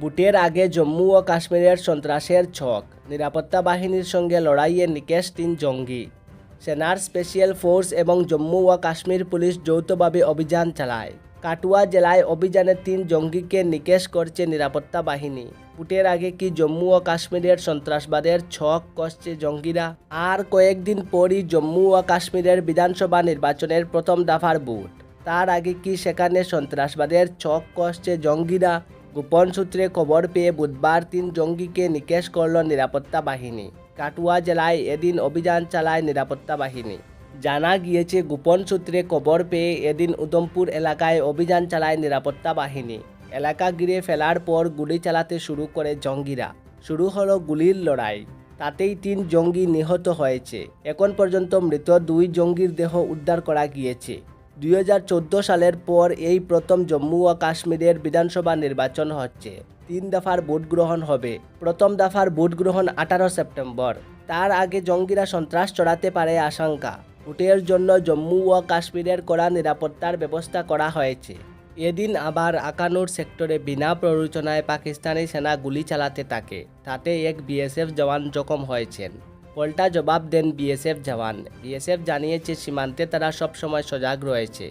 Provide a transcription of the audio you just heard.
বুটের আগে জম্মু ও কাশ্মীরের সন্ত্রাসের ছক। নিরাপত্তা বাহিনীর সঙ্গে লড়াইয়ে নিকেশ তিন জঙ্গি। সেনার স্পেশাল ফোর্স এবং জম্মু ও কাশ্মীর পুলিশ যৌথভাবে অভিযান চালায়। কাটুয়া জেলায় অভিযানে তিন জঙ্গিকে নিকেশ করছে নিরাপত্তা বাহিনী। বুটের আগে কি জম্মু ও কাশ্মীরের সন্ত্রাসবাদের ছক কষছে জঙ্গিরা? আর কয়েকদিন পরই জম্মু ও কাশ্মীরের বিধানসভা নির্বাচনের প্রথম দফার বুট তার আগে কি সেখানে সন্ত্রাসবাদের ছক কষছে জঙ্গিরা? গোপন সূত্রে খবর পেয়ে বুধবার তিন জঙ্গিকে নিকেশ করল নিরাপত্তা বাহিনী। কাটুয়া জেলায় এদিন অভিযান চালায় নিরাপত্তা বাহিনী। জানা গিয়েছে, গোপন সূত্রে খবর পেয়ে এদিন উদমপুর এলাকায় অভিযান চালায় নিরাপত্তা বাহিনী। এলাকা ঘিরে ফেলার পর গুলি চালাতে শুরু করে জঙ্গিরা। শুরু হলো গুলির লড়াই। তাতেই তিন জঙ্গি নিহত হয়েছে। এখন পর্যন্ত মৃত দুই জঙ্গির দেহ উদ্ধার করা গিয়েছে। দুই হাজার চোদ্দ সালের পর এই প্রথম জম্মু ও কাশ্মীরের বিধানসভা নির্বাচন হচ্ছে। তিন দফার ভোট গ্রহণ হবে। প্রথম দফার ভোট গ্রহণ আঠারো সেপ্টেম্বর। তার আগে জঙ্গিরা সন্ত্রাস চড়াতে পারে আশঙ্কা। ভোটের জন্য জম্মু ও কাশ্মীরের কড়া নিরাপত্তার ব্যবস্থা করা হয়েছে। এদিন আবার আকানুর সেক্টরে বিনা প্ররোচনায় পাকিস্তানি সেনা গুলি চালাতে থাকে। তাতে এক বিএসএফ জওয়ান জখম হয়েছেন। পাল্টা জবাব দেন বিএসএফ জওয়ান। বিএসএফ জানিয়েছে সীমান্তে তারা সবসময় সজাগ রয়েছে।